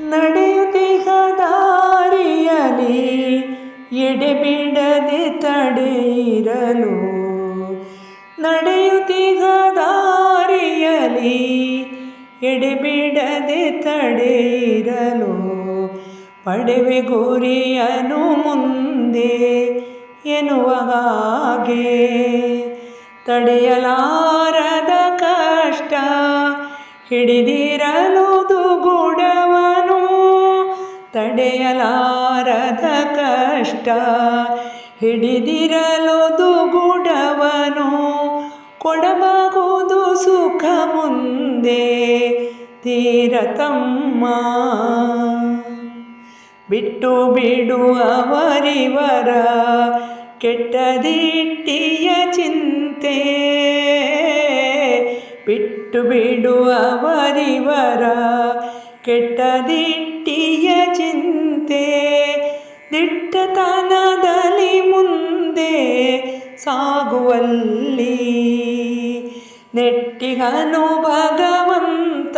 ನಡೆಯುತ್ತಿಹ ದಾರಿಯಲಿ ಎಡೆಬಿಡದೆ ತಡೆಯಿರಲು. ನಡೆಯುತ್ತಿಗ ದಾರಿಯಲಿ ಎಡೆಬಿಡದೆ ತಡೆಯಿರಲು. ಪಡೆವೆ ಗುರಿಯನು ಮುಂದೆ ಎನ್ನುವ ಹಾಗೆ ತಡೆಯಲಾರದ ಕಷ್ಟ ಹಿಡಿದಿರಲು ದುಗುಡವನು ತಡೆಯಲಾರದ ಕಷ್ಟ. ಹಿಡಿದಿರಲು ಗುಡವನು ಕೊಡಬಹುದು ಸುಖ ಮುಂದೆ. ತೀರತಮ್ಮ ಬಿಟ್ಟು ಬಿಡು ಅವರಿವರ ಕೆಟ್ಟದಿಟ್ಟಿಯ ಚಿಂತೆ. ಬಿಟ್ಟು ಬಿಡು ಅವರಿವರ ಕೆಟ್ಟದಿಟ್ಟಿಯ ದಿಟ್ಟತನದಲ್ಲಿ ಮುಂದೆ ಸಾಗುವಲ್ಲಿ ನೆಟ್ಟಿಗನು ಭಗವಂತ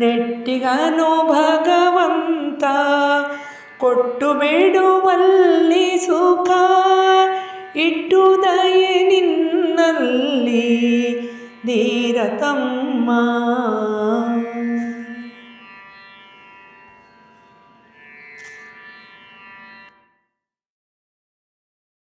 ನೆಟ್ಟಿಗನು ಭಗವಂತ ಕೊಟ್ಟು ಬಿಡುವಲ್ಲಿ ಸುಖ ಇಟ್ಟು ದಯೆ ನಿನ್ನಲ್ಲಿ ಧೀರತಮ್ಮ.